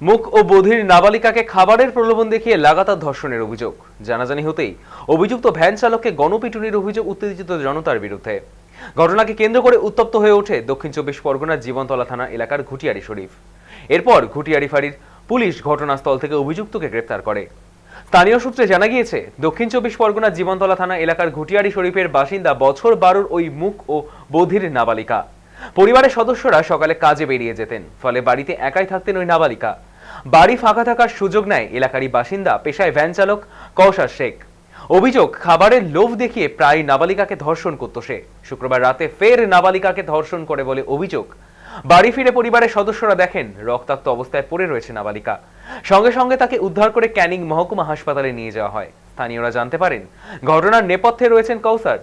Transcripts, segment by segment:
মুখ ও বধির নাবালিকাকে খাবারের প্রলোভন দেখিয়ে লাগাতার ধর্ষণের অভিযোগ। জানাজানি হতেই অভিযুক্ত ভ্যান চালককে গণপিটুনির অভিযোগ উত্তেজিত জনতার বিরুদ্ধে। ঘটনাকে কেন্দ্র করে উত্তপ্ত হয়ে ওঠে দক্ষিণ চব্বিশ পরগনার জীবনতলা থানা এলাকার ঘুটিয়ারি শরীফ। এরপর ঘুটিয়ারি ফাঁড়ির পুলিশ ঘটনাস্থল থেকে অভিযুক্তকে গ্রেপ্তার করে। স্থানীয় সূত্রে জানা গিয়েছে, দক্ষিণ চব্বিশ পরগনার জীবনতলা থানা এলাকার ঘুটিয়ারি শরীফের বাসিন্দা বছর বারোর ওই মুখ ও বধির নাবালিকা। পরিবারের সদস্যরা সকালে কাজে বেরিয়ে যেতেন, ফলে বাড়িতে একাই থাকতেন ওই নাবালিকা। বাড়ি ফাঁকা থাকার সুযোগ নেয় এলাকারই বাসিন্দা, পেশায় ভ্যান চালক কৌশার শেখ। অভিযোগ, খাবারের লোভ দেখিয়ে প্রায় নাবালিকাকে ধর্ষণ করত সে। শুক্রবার রাতে ফের নাবালিকাকে ধর্ষণ করে বলে অভিযোগ। বাড়ি ফিরে পরিবারের সদস্যরা দেখেন, রক্তাক্ত অবস্থায় পড়ে রয়েছে নাবালিকা। সঙ্গে সঙ্গে তাকে উদ্ধার করে ক্যানিং মহকুমা হাসপাতালে নিয়ে যাওয়া হয়। স্থানীয়রা জানতে পারেন, ঘটনার নেপথ্যে রয়েছেন কৌসার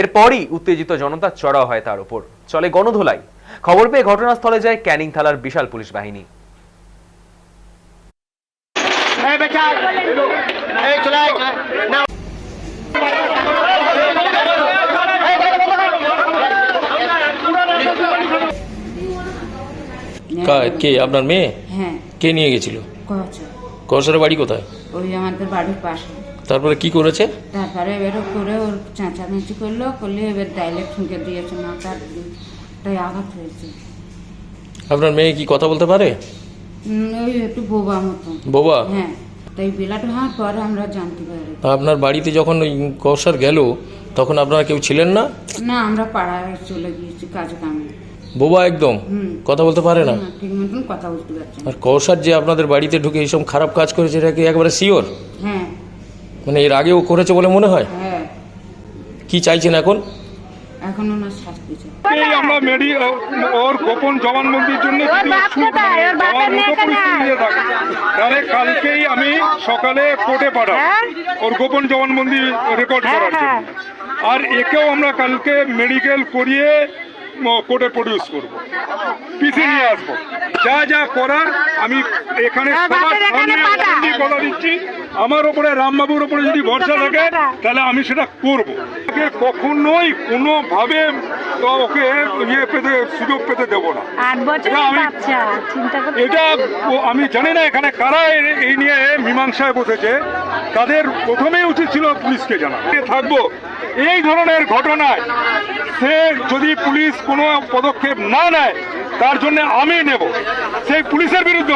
এরপরই উত্তেজিত জনতা চড়াও হয় তার উপর চলে গণধোলাই। খবর পেয়ে ঘটনাস্থলে যায় ক্যানিং থালার বিশাল পুলিশ বাহিনী। এই বেটা। এই চলে। না কে? আপনার মেয়ে? হ্যাঁ। কে নিয়ে গেছিল? কৌশলের বাড়ি কোথায়? ওই আমাদের বাড়ির পাশে। তারপরে কি করেছে? তারপরে এবারে করে ওর চাঁচামেচি করল করলে এবার ডাইলেক্ট ঠুঁকে দিয়েছে মাথার তাই আঘাত হয়েছে। আপনার মেয়ে কি কথা বলতে পারে? ওই একটু বোবা হ্যাঁ তাই বিলাট হওয়ার পর আমরা জানতে পারি। আপনার বাড়িতে যখন ওই কৌশল গেল তখন আপনারা কেউ ছিলেন না? না আমরা পাড়ায় চলে গিয়েছি কাজ কামে। বোবা একদম? কথা বলতে পারে না? না, ঠিক মতন কথা বুঝতে পারছি আর কৌশল যে আপনাদের বাড়িতে ঢুকে এইসব খারাপ কাজ করেছে এটা কি একবারে শিওর হ্যাঁ। মানে এর আগেও করেছে বলে মনে হয়? হ্যাঁ। কি চাইছেন এখন? এখন ওনার শাস্তি চাই এই আমরা মেডি ওর গোপন জবানবন্দির জন্য তাহলে কালকেই আমি সকালে কোর্টে পাঠাবো ওর গোপন জবানবন্দি রেকর্ড করার জন্য। আর একেও আমরা কালকে মেডিকেল করিয়ে কোর্টে প্রডিউস করব। পিসি নিয়ে আসব। যা যা করার আমি এখানে সবার সামনে কথা দিচ্ছি আমার ওপরে রামবাবুর ওপরে যদি ভরসা থাকে তাহলে আমি সেটা করব। ওকে কখনোই কোনোভাবে ওকে ইয়ে পেতে সুযোগ পেতে দেবো না। এটা আমি জানি না এখানে কারা এই নিয়ে মীমাংসায় বসেছে। তাদের প্রথমেই উচিত ছিল পুলিশকে জানা থাকব। এই ধরনের ঘটনায় সে যদি পুলিশ কোনো পদক্ষেপ না নেয় তার জন্য আমি নেব। সেই পুলিশের বিরুদ্ধে